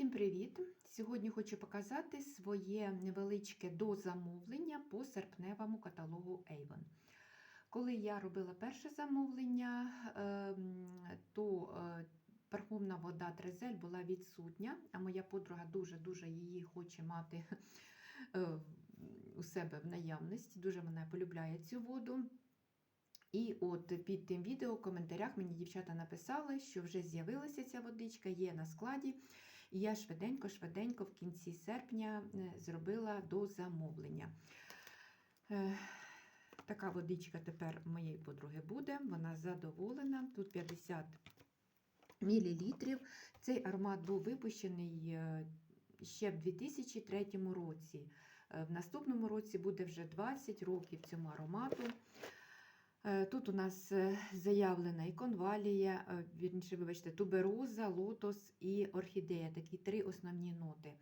Всім привіт! Сьогодні хочу показати своє невеличке дозамовлення по серпневому каталогу Avon. Коли я робила перше замовлення, ем, то е, парфумна вода Трезель була відсутня, а моя подруга дуже-дуже її хоче мати е, у себе в наявності. Дуже вона полюбляє цю воду. І от під тим відео в коментарях мені дівчата написали, що вже з'явилася ця водичка, є на складі. І я швиденько-швиденько в кінці серпня е, зробила до замовлення. Е, Така водичка тепер моєї подруги буде, вона задоволена. Тут 50 мл. Цей аромат був випущений е, ще в 2003 році. В наступному році буде вже 20 років цьому аромату. Е, Тут у нас е, заявлена і конвалія, е, вірніше, вибачте, тубероза, лотос і орхідея такі три основні ноти.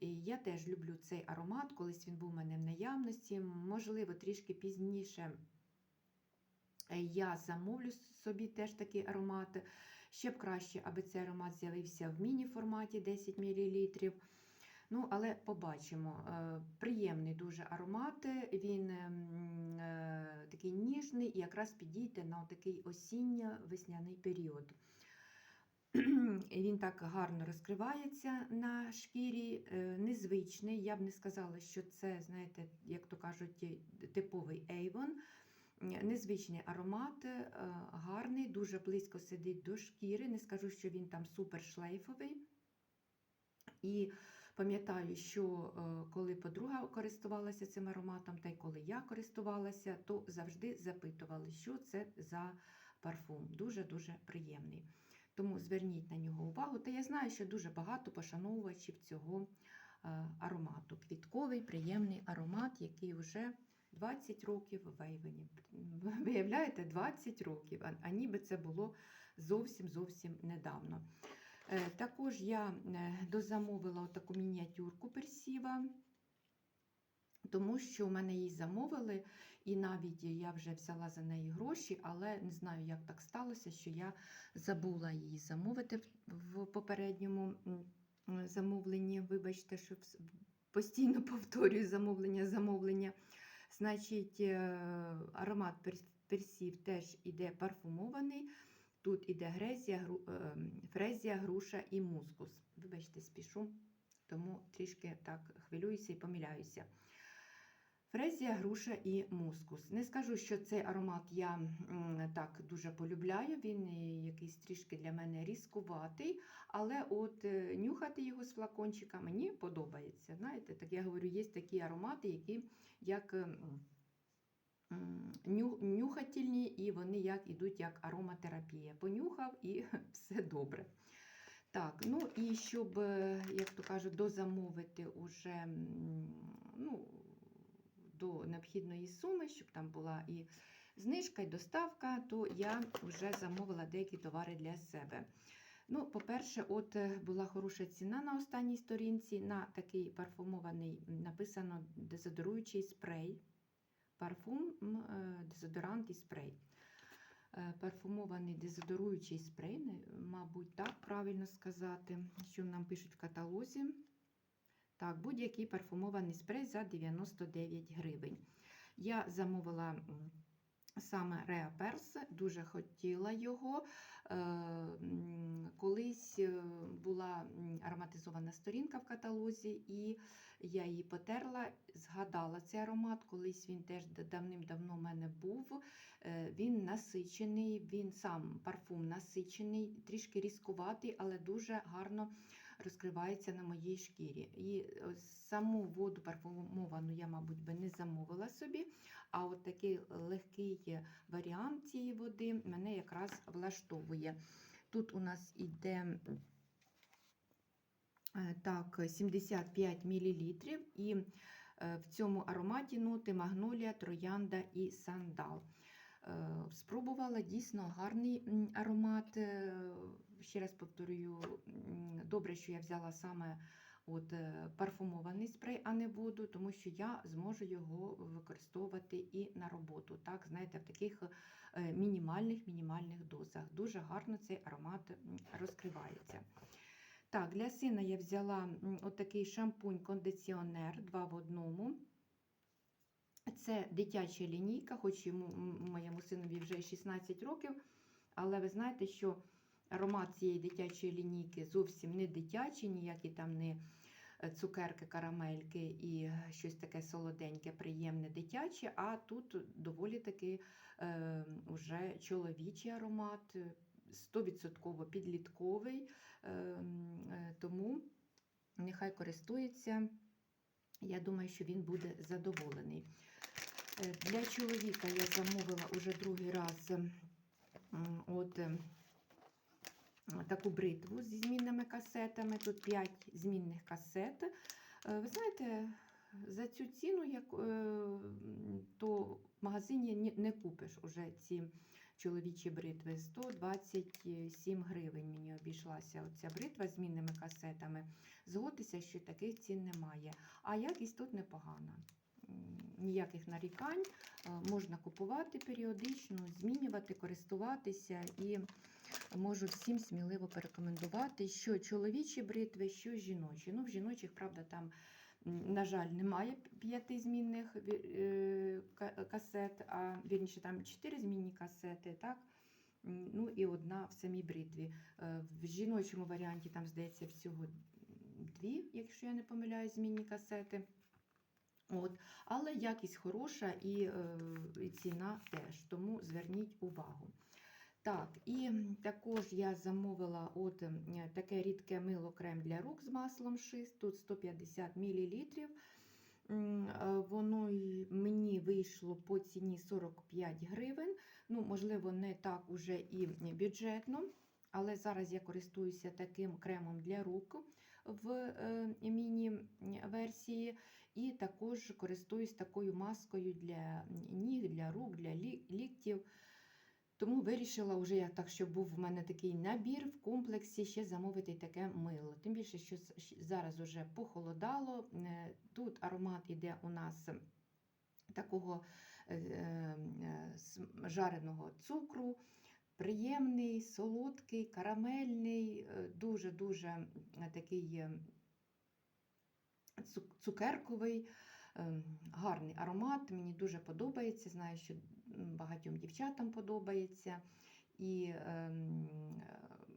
І я теж люблю цей аромат, колись він був у мене в наявності. Можливо, трішки пізніше я замовлю собі теж такий аромат. Ще б краще, аби цей аромат з'явився в міні-форматі 10 мл. Ну, але побачимо. Е, Приємний дуже аромат, він ем, е, такий ніжний і якраз підійде на такий осінньо-весняний період. Він так гарно розкривається на шкірі, е, незвичний. Я б не сказала, що це, знаєте, як то кажуть, типовий Avon. Незвичний аромат, гарний, дуже близько сидить до шкіри. Не скажу, що він там супер шлейфовий. І пам'ятаю, що е, коли подруга користувалася цим ароматом, та й коли я користувалася, то завжди запитували, що це за парфум. Дуже-дуже приємний. Тому зверніть на нього увагу. Та я знаю, що дуже багато пошановувачів цього е, аромату. Квітковий, приємний аромат, який вже 20 років в Вейвені. Виявляєте, 20 років, а, ніби це було зовсім зовсім недавно. Е, Також я е, дозамовила таку мініатюрку персіва, тому що в мене її замовили, і навіть я вже взяла за неї гроші, але не знаю, як так сталося, що я забула її замовити в- попередньому замовленні. Вибачте, що постійно повторюю замовлення, замовлення. Значить, е, аромат персів теж іде парфумований. Тут іде грезія, гру, е, фрезія, груша і мускус. Вибачте, спішу, тому трішки так хвилююся і помиляюся. Фрезія, груша і мускус. Не скажу, що цей аромат я так дуже полюбляю. Він якийсь трішки для мене різкуватий, але от е, нюхати його з флакончика мені подобається. Знаєте, так я говорю, є такі аромати, які як. Нюхательні, і вони як ідуть як ароматерапія. Понюхав і все добре. Так, ну і щоб, е, як то кажуть, дозамовити уже ну, до необхідної суми, щоб там була і знижка, і доставка, то я вже замовила деякі товари для себе. Ну, По-перше, от е, була хороша ціна на останній сторінці на такий парфумований, написано дезодоруючий спрей. Парфум, е, дезодорант і спрей. Е, Парфумований дезодоруючий спрей, мабуть, так правильно сказати, що нам пишуть в каталозі. Так, будь-який парфумований спрей за 99 гривень. Я замовила саме Pers, дуже хотіла його. Е, Колись е, була ароматизована сторінка в каталозі, і я її потерла, згадала цей аромат. Колись він теж давним-давно в мене був. Е, Він насичений, він сам парфум насичений, трішки різкуватий, але дуже гарно розкривається на моїй шкірі. І е, саму воду парфумовану я, мабуть, би не замовила собі. А от такий легкий варіант цієї води мене якраз влаштовує. Тут у нас іде е, так, 75 мл, і е, в цьому ароматі ноти магнолія, троянда і сандал. Е, Спробувала дійсно гарний аромат. Е, Ще раз повторюю, добре, що я взяла саме от, е, парфумований спрей, а не воду, тому що я зможу його використовувати і на роботу. Так, знаєте, в таких мінімальних мінімальних дозах. Дуже гарно цей аромат розкривається. Так, для сина я взяла м, отакий шампунь-кондиціонер 2 в одному. Це дитяча лінійка, хоч йому, моєму синові вже 16 років, але ви знаєте, що аромат цієї дитячої лінійки зовсім не дитячий, ніякі там не е, цукерки, карамельки і щось таке солоденьке, приємне дитяче, а тут доволі таки е, уже чоловічий аромат, е, 100% підлітковий, е, е, тому нехай користується. Я думаю, що він буде задоволений. Е, Для чоловіка я замовила уже другий раз от е, таку бритву зі змінними касетами. Тут 5 змінних касет. Е, Ви знаєте, за цю ціну як, е, магазині не купиш уже ці чоловічі бритви. 127 гривень мені обійшлася оця бритва з змінними касетами. Згодися, що таких цін немає. А якість тут непогана. Ніяких нарікань, е, можна купувати періодично, змінювати, користуватися і можу всім сміливо порекомендувати, що чоловічі бритви, що жіночі. Ну, в жіночих, правда, там, на жаль, немає п'яти змінних е, ка- касет, а вірніше там чотири змінні касети, так? Ну і одна в самій бритві. Е, В жіночому варіанті там, здається, всього дві, якщо я не помиляюсь, змінні касети. От. Але якість хороша і, е, і ціна теж, тому зверніть увагу. Так, і також я замовила от е, таке рідке мило крем для рук з маслом шист, тут 150 мл. Воно мені вийшло по ціні 45 гривень. Ну, можливо, не так уже і бюджетно, але зараз я користуюся таким кремом для рук в е, міні-версії. І також користуюсь такою маскою для ніг, для рук, для лі- ліктів. Тому вирішила вже я так, щоб був в мене такий набір в комплексі, ще замовити таке мило. Тим більше, що зараз вже похолодало. Е, Тут аромат іде у нас такого е, е, жареного цукру. Приємний, солодкий, карамельний, дуже-дуже такий цукерковий, гарний аромат. Мені дуже подобається. Знаю, що багатьом дівчатам подобається. І е,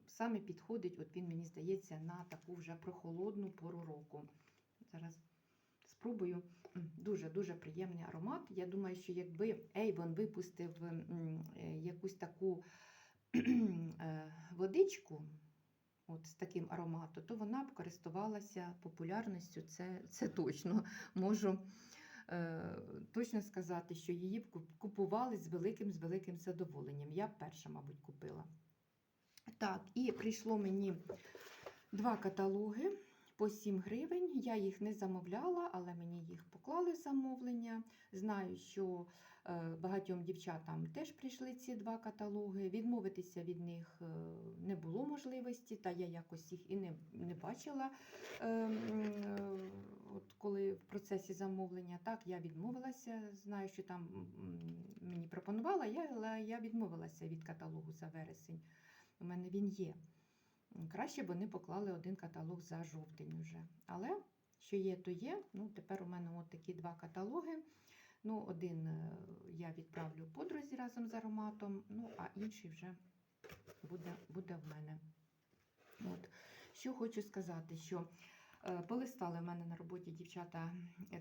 саме підходить, от він, мені здається, на таку вже прохолодну пору року. Зараз спробую. Дуже-дуже приємний аромат. Я думаю, що якби Avon випустив е, якусь таку е, водичку, от з таким ароматом, то вона б користувалася популярністю. Це, це точно можу точно сказати, що її купували з великим з великим задоволенням. Я перша, мабуть, купила. Так, і прийшло мені два каталоги по 7 гривень. Я їх не замовляла, але мені їх поклали в замовлення. Знаю, що е, багатьом дівчатам теж прийшли ці два каталоги. Відмовитися від них е, не було можливості, та я якось їх і не, не бачила. Е, От коли в процесі замовлення, так, я відмовилася. Знаю, що там мені пропонувала, я, але я відмовилася від каталогу за вересень. У мене він є. Краще б вони поклали один каталог за жовтень уже. Але що є, то є. Ну, тепер у мене от такі два каталоги. Ну, один е, я відправлю подрузі разом з ароматом, ну, а інший вже буде, буде в мене. От. Що хочу сказати, що е, полистали в мене на роботі дівчата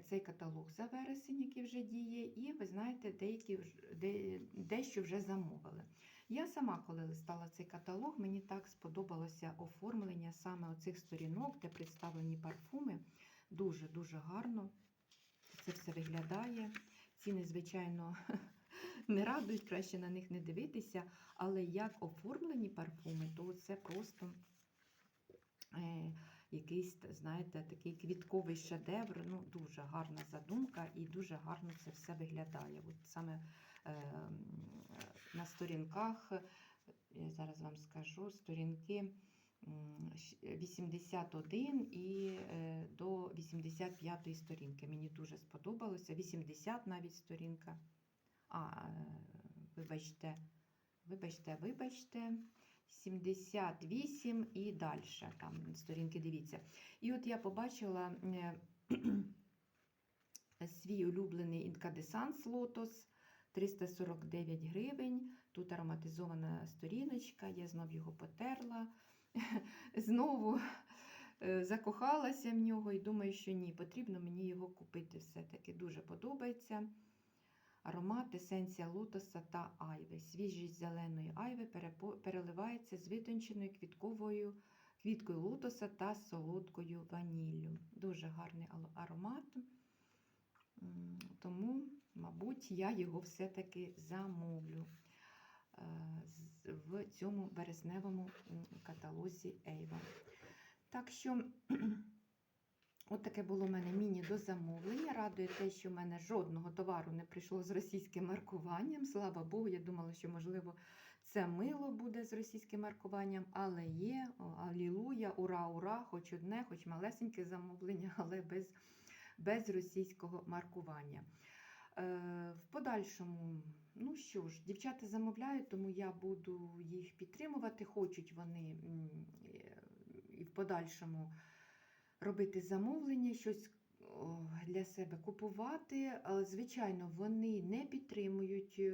цей каталог за вересень, який вже діє, і ви знаєте, деякі де, дещо вже замовили. Я сама, коли листала цей каталог, мені так сподобалося оформлення саме оцих сторінок, де представлені парфуми. Дуже-дуже гарно це все виглядає. Ціни, звичайно, не радують, краще на них не дивитися, але як оформлені парфуми, то це просто е, якийсь, знаєте, такий квітковий шедевр. Ну, дуже гарна задумка і дуже гарно це все виглядає. От саме на сторінках, я зараз вам скажу, сторінки 81 і е, до 85 сторінки. Мені дуже сподобалося. 80 навіть сторінка. А, е, вибачте, вибачте, вибачте. 78 і далі. Там сторінки дивіться. І от я побачила е, свій улюблений інкадесанс Лотос 349 гривень. Тут ароматизована сторіночка, я знов його потерла. Знову е, закохалася в нього і думаю, що ні, потрібно мені його купити все-таки. Дуже подобається. Аромат есенція лотоса та айви. Свіжість зеленої айви переливається з витонченою квітковою квіткою лотоса та солодкою ваніллю. Дуже гарний аромат. Тому, мабуть, я його все-таки замовлю е, в цьому березневому каталозі Avon. Так що, от таке було в мене міні до замовлення. Радує те, що в мене жодного товару не прийшло з російським маркуванням. Слава Богу, я думала, що, можливо, це мило буде з російським маркуванням, але є. Алілуя, ура, ура! Хоч одне, хоч малесеньке замовлення, але без, без російського маркування. Е, в подальшому, ну що ж, дівчата замовляють, тому я буду їх підтримувати. Хочуть вони і в подальшому робити замовлення, щось для себе купувати. Звичайно, вони не підтримують е,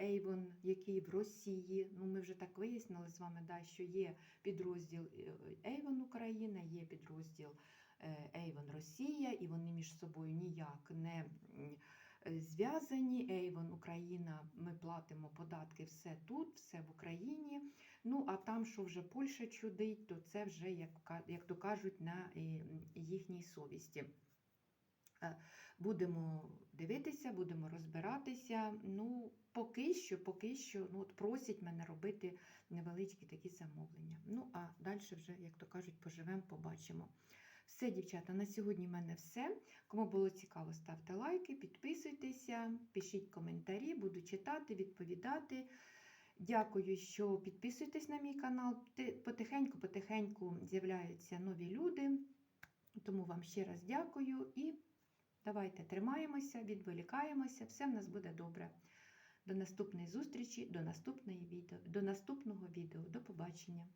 Avon, який в Росії. Ну, ми вже так вияснили з вами, да, що є підрозділ е, Avon Україна, є підрозділ Avon Росія, і вони між собою ніяк не е, зв'язані. Avon Україна, ми платимо податки все тут, все в Україні. Ну, а там, що вже Польща чудить, то це вже, як, як то кажуть, на е, їхній совісті. Е, Будемо дивитися, будемо розбиратися. Ну, поки що, поки що, ну, от просять мене робити невеличкі такі замовлення. Ну, а далі вже, як то кажуть, поживемо, побачимо. Все, дівчата, на сьогодні в мене все. Кому було цікаво, ставте лайки, підписуйтеся, пишіть коментарі, буду читати, відповідати. Дякую, що підписуєтесь на мій канал. Потихеньку-потихеньку з'являються нові люди. Тому вам ще раз дякую і давайте тримаємося, відволікаємося, все в нас буде добре. До наступної зустрічі, до відео, до наступного відео. До побачення.